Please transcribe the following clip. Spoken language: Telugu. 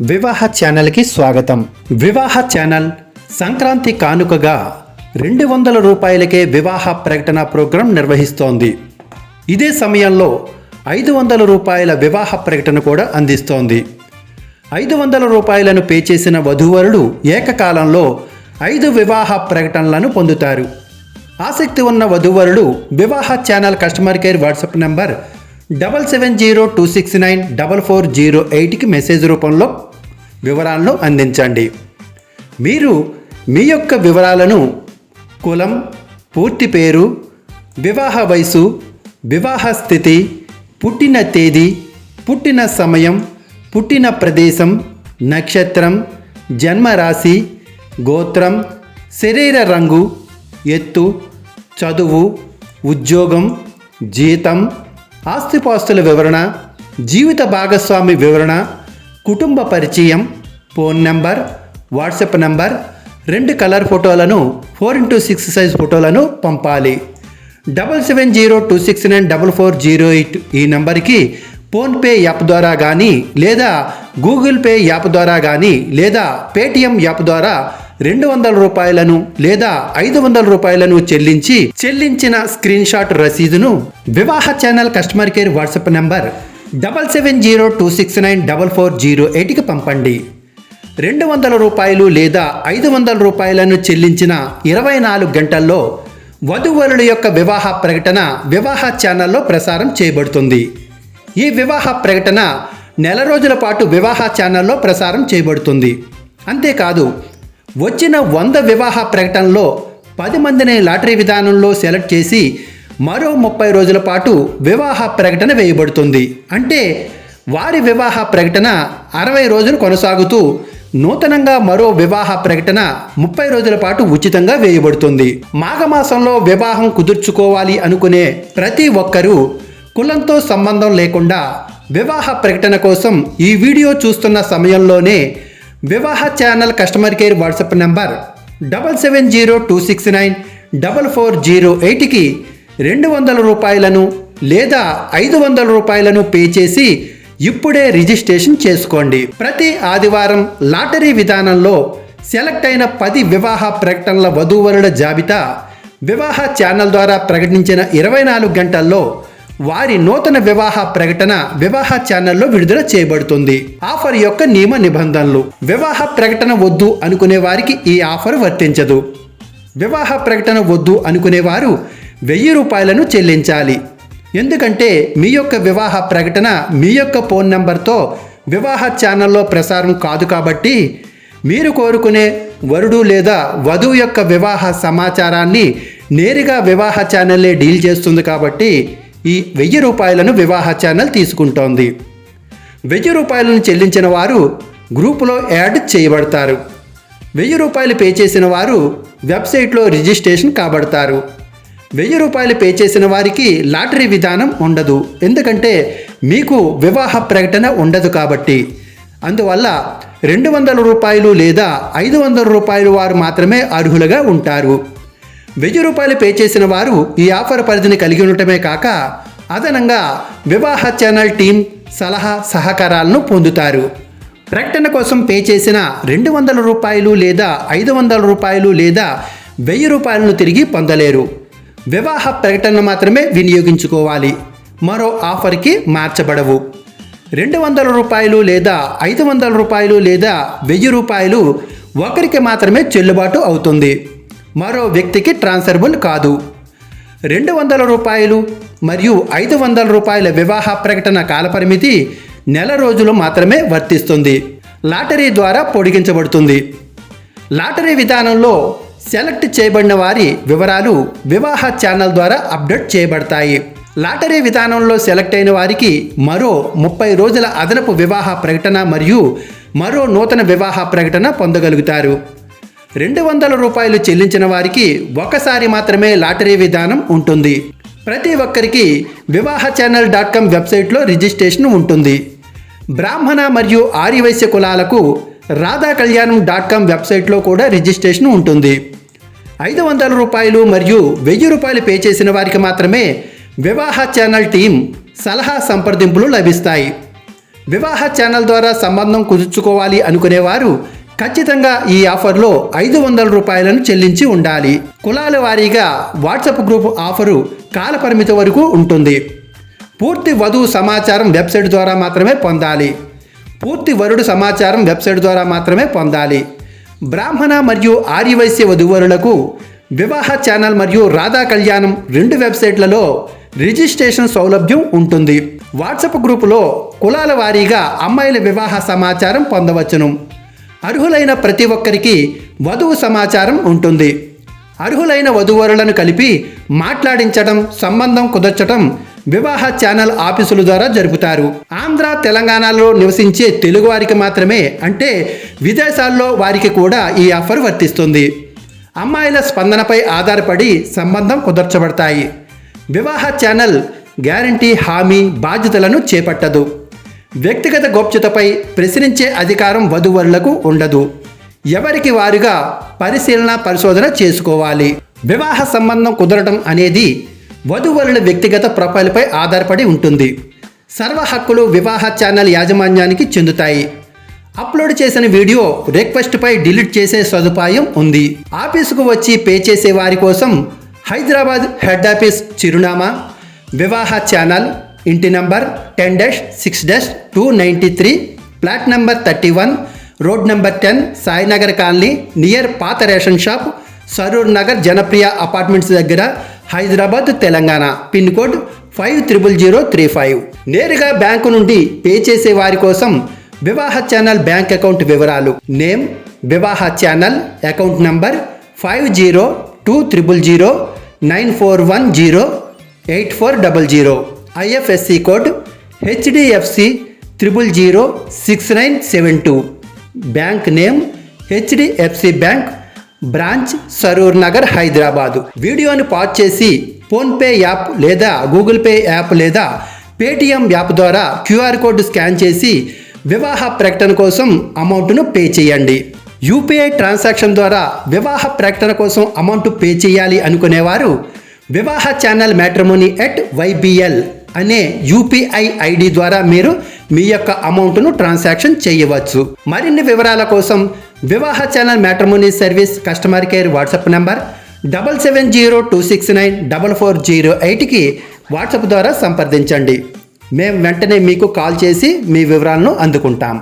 వివాహ ఛానల్కి స్వాగతం. వివాహ ఛానల్ సంక్రాంతి కానుకగా రెండు వందల రూపాయలకే వివాహ ప్రకటన ప్రోగ్రాం నిర్వహిస్తోంది. ఇదే సమయంలో ఐదు వందల రూపాయల వివాహ ప్రకటన కూడా అందిస్తోంది. ఐదు వందల రూపాయలను పే చేసిన వధూవరుడు ఏకకాలంలో ఐదు వివాహ ప్రకటనలను పొందుతారు. ఆసక్తి ఉన్న వధూవరుడు Vivaha channel customer care WhatsApp number double seven zero two six nine double four zero ఎయిట్కి మెసేజ్ రూపంలో వివరాలను అందించండి. మీరు మీ యొక్క వివరాలను కులం పూర్తి పేరు వివాహ వయసు వివాహ స్థితి పుట్టిన తేదీ పుట్టిన సమయం పుట్టిన ప్రదేశం నక్షత్రం జన్మరాశి గోత్రం శరీర రంగు ఎత్తు చదువు ఉద్యోగం జీతం ఆస్తిపాస్తుల వివరణ జీవిత భాగస్వామి వివరణ కుటుంబ పరిచయం ఫోన్ నెంబర్ వాట్సాప్ నంబర్ రెండు కలర్ ఫోటోలను ఫోర్ ఇంటూ సిక్స్ సైజ్ ఫోటోలను పంపాలి. Double seven zero two six nine double four zero eight ఈ నంబర్కి ఫోన్పే యాప్ ద్వారా కానీ లేదా గూగుల్ పే యాప్ ద్వారా కానీ లేదా పేటిఎం యాప్ ద్వారా రెండు వందల రూపాయలను లేదా ఐదు వందల రూపాయలను చెల్లించి చెల్లించిన screen shot రసీదును Vivaha channel customer care WhatsApp number double seven zero two six nine double four zero ఎయిట్కి పంపండి. రెండు వందల రూపాయలు లేదా ఐదు వందల రూపాయలను చెల్లించిన ఇరవై నాలుగు గంటల్లో వధువరుల యొక్క వివాహ ప్రకటన వివాహ ఛానల్లో ప్రసారం చేయబడుతుంది. ఈ వివాహ ప్రకటన నెల రోజుల పాటు వివాహ ఛానల్లో ప్రసారం చేయబడుతుంది. అంతేకాదు వచ్చిన వంద వివాహ ప్రకటనలో పది మందిని లాటరీ విధానంలో సెలెక్ట్ చేసి మరో ముప్పై రోజుల పాటు వివాహ ప్రకటన వేయబడుతుంది. అంటే వారి వివాహ ప్రకటన అరవై రోజులు కొనసాగుతూ నూతనంగా మరో వివాహ ప్రకటన ముప్పై రోజుల పాటు ఉచితంగా వేయబడుతుంది. మాఘమాసంలో వివాహం కుదుర్చుకోవాలి అనుకునే ప్రతి ఒక్కరూ కులంతో సంబంధం లేకుండా వివాహ ప్రకటన కోసం ఈ వీడియో చూస్తున్న సమయంలోనే Vivaha channel customer care WhatsApp number double seven zero two six nine double four zero ఎయిట్కి రెండు వందల రూపాయలను లేదా ఐదు వందల రూపాయలను పే చేసి ఇప్పుడే రిజిస్ట్రేషన్ చేసుకోండి. ప్రతి ఆదివారం లాటరీ విధానంలో సెలెక్ట్ అయిన పది వివాహ ప్రకటనల వధూవరుల జాబితా వివాహ ఛానల్ ద్వారా ప్రకటించిన ఇరవై నాలుగు గంటల్లో వారి నూతన వివాహ ప్రకటన వివాహ ఛానల్లో విడుదల చేయబడుతుంది. ఆఫర్ యొక్క నియమ నిబంధనలు. వివాహ ప్రకటన వద్దు అనుకునే వారికి ఈ ఆఫర్ వర్తించదు. వివాహ ప్రకటన వద్దు అనుకునేవారు వెయ్యి రూపాయలను చెల్లించాలి. ఎందుకంటే మీ యొక్క వివాహ ప్రకటన మీ యొక్క ఫోన్ నంబర్తో వివాహ ఛానల్లో ప్రసారం కాదు కాబట్టి మీరు కోరుకునే వరుడు లేదా వధువు యొక్క వివాహ సమాచారాన్ని నేరుగా వివాహ ఛానల్లే డీల్ చేస్తుంది కాబట్టి ఈ వెయ్యి రూపాయలను వివాహ ఛానల్ తీసుకుంటోంది. వెయ్యి రూపాయలను చెల్లించిన వారు గ్రూపులో యాడ్ చేయబడతారు. వెయ్యి రూపాయలు పే చేసిన వారు వెబ్సైట్లో రిజిస్ట్రేషన్ కాబడతారు. వెయ్యి రూపాయలు పే చేసిన వారికి లాటరీ విధానం ఉండదు. ఎందుకంటే మీకు వివాహ ప్రకటన ఉండదు కాబట్టి. అందువల్ల రెండు వందల రూపాయలు లేదా ఐదు వందల రూపాయలు వారు మాత్రమే అర్హులుగా ఉంటారు. వెయ్యి రూపాయలు పే చేసిన వారు ఈ ఆఫర్ పరిధిని కలిగి ఉండటమే కాక అదనంగా వివాహ ఛానల్ టీం సలహా సహకారాలను పొందుతారు. ప్రకటన కోసం పే చేసిన రెండు వందల రూపాయలు లేదా ఐదు వందల రూపాయలు లేదా వెయ్యి రూపాయలను తిరిగి పొందలేరు. వివాహ ప్రకటన మాత్రమే వినియోగించుకోవాలి. మరో ఆఫర్కి మార్చబడవు. రెండు వందల రూపాయలు లేదా ఐదు వందల రూపాయలు లేదా వెయ్యి రూపాయలు ఒకరికి మాత్రమే చెల్లుబాటు అవుతుంది. మరో వ్యక్తికి ట్రాన్స్ఫర్బుల్ కాదు. రెండు వందల రూపాయలు మరియు ఐదు వందల రూపాయల వివాహ ప్రకటన కాలపరిమితి నెల రోజులు మాత్రమే వర్తిస్తుంది. లాటరీ ద్వారా పొడిగించబడుతుంది. లాటరీ విధానంలో సెలెక్ట్ చేయబడిన వారి వివరాలు వివాహ ఛానల్ ద్వారా అప్డేట్ చేయబడతాయి. లాటరీ విధానంలో సెలెక్ట్ అయిన వారికి మరో ముప్పై రోజుల అదనపు వివాహ ప్రకటన మరియు మరో నూతన వివాహ ప్రకటన పొందగలుగుతారు. రెండు వందల రూపాయలు చెల్లించిన వారికి ఒకసారి మాత్రమే లాటరీ విధానం ఉంటుంది. ప్రతి ఒక్కరికి వివాహ ఛానల్ డాట్ కామ్ వెబ్సైట్లో రిజిస్ట్రేషన్ ఉంటుంది. బ్రాహ్మణ మరియు ఆర్యవైశ్య కులాలకు రాధా కళ్యాణం డాట్ కామ్ వెబ్సైట్లో కూడా రిజిస్ట్రేషన్ ఉంటుంది. ఐదు వందల రూపాయలు మరియు వెయ్యి రూపాయలు పే చేసిన వారికి మాత్రమే వివాహ ఛానల్ టీం సలహా సంప్రదింపులు లభిస్తాయి. వివాహ ఛానల్ ద్వారా సంబంధం కుదుర్చుకోవాలి అనుకునేవారు ఖచ్చితంగా ఈ ఆఫర్లో ఐదు వందల రూపాయలను చెల్లించి ఉండాలి. కులాల వారీగా వాట్సాప్ గ్రూప్ ఆఫరు కాలపరిమితి వరకు ఉంటుంది. పూర్తి వధువు సమాచారం వెబ్సైట్ ద్వారా మాత్రమే పొందాలి. పూర్తి వరుడు సమాచారం వెబ్సైట్ ద్వారా మాత్రమే పొందాలి. బ్రాహ్మణ మరియు ఆర్యవైశ్య వధువరులకు వివాహ ఛానల్ మరియు రాధా కళ్యాణం రెండు వెబ్సైట్లలో రిజిస్ట్రేషన్ సౌలభ్యం ఉంటుంది. వాట్సాప్ గ్రూపులో కులాల వారీగా అమ్మాయిల వివాహ సమాచారం పొందవచ్చును. అర్హులైన ప్రతి ఒక్కరికి వధువు సమాచారం ఉంటుంది. అర్హులైన వధువరులను కలిపి మాట్లాడించడం సంబంధం కుదర్చడం వివాహ ఛానల్ ఆఫీసుల ద్వారా జరుపుతారు. ఆంధ్ర తెలంగాణలో నివసించే తెలుగువారికి మాత్రమే అంటే విదేశాల్లో వారికి కూడా ఈ ఆఫర్ వర్తిస్తుంది. అమ్మాయిల స్పందనపై ఆధారపడి సంబంధం కుదర్చబడతాయి. వివాహ ఛానల్ గ్యారంటీ హామీ బాధ్యతలను చేపట్టదు. వ్యక్తిగత గోప్యతపై ప్రశ్నించే అధికారం వధువరులకు ఉండదు. ఎవరికి వారుగా పరిశీలన పరిశోధన చేసుకోవాలి. వివాహ సంబంధం కుదరడం అనేది వధువరుల వ్యక్తిగత ప్రొఫైల్పై ఆధారపడి ఉంటుంది. సర్వ హక్కులు వివాహ ఛానల్ యాజమాన్యానికి చెందుతాయి. అప్లోడ్ చేసిన వీడియో రిక్వెస్ట్పై డిలీట్ చేసే సదుపాయం ఉంది. ఆఫీసుకు వచ్చి పే చేసే వారి కోసం హైదరాబాద్ హెడ్ ఆఫీస్ చిరునామా వివాహ ఛానల్ ఇంటి number ten dash six dash two ninety three plot number thirty one road number ten Sainagar colony near పాత ration shop Saroor Nagar Janapriya apartments దగ్గర Hyderabad Telangana. Pin code five triple zero three five. నేరుగా బ్యాంకు నుండి పే చేసే వారి కోసం వివాహ ఛానల్ బ్యాంక్ అకౌంట్ వివరాలు. Name Vivaha channel account number five zero two triple zero nine four one zero eight four double zero. IFSC code HDFC triple zero six nine seven two. Bank name HDFC bank branch Saroor Nagar Hyderabad. వీడియోని పాజ్ చేసి ఫోన్పే యాప్ లేదా గూగుల్ పే యాప్ లేదా పేటిఎం యాప్ ద్వారా క్యూఆర్ కోడ్ స్కాన్ చేసి వివాహ ప్రకటన కోసం అమౌంట్ను పే చేయండి. యూపీఐ ట్రాన్సాక్షన్ ద్వారా వివాహ ప్రకటన కోసం అమౌంట్ పే చేయాలి అనుకునేవారు Vivaha channel matrimony at YBL అనే యూపీఐ ఐడి ద్వారా మీరు మీ యొక్క అమౌంట్ను ట్రాన్సాక్షన్ చేయవచ్చు. మరిన్ని వివరాల కోసం Vivaha channel matrimony service customer care WhatsApp number double seven zero two six nine double four zero ఎయిట్కి వాట్సాప్ ద్వారా సంప్రదించండి. మేము వెంటనే మీకు కాల్ చేసి మీ వివరాలను అందుకుంటాం.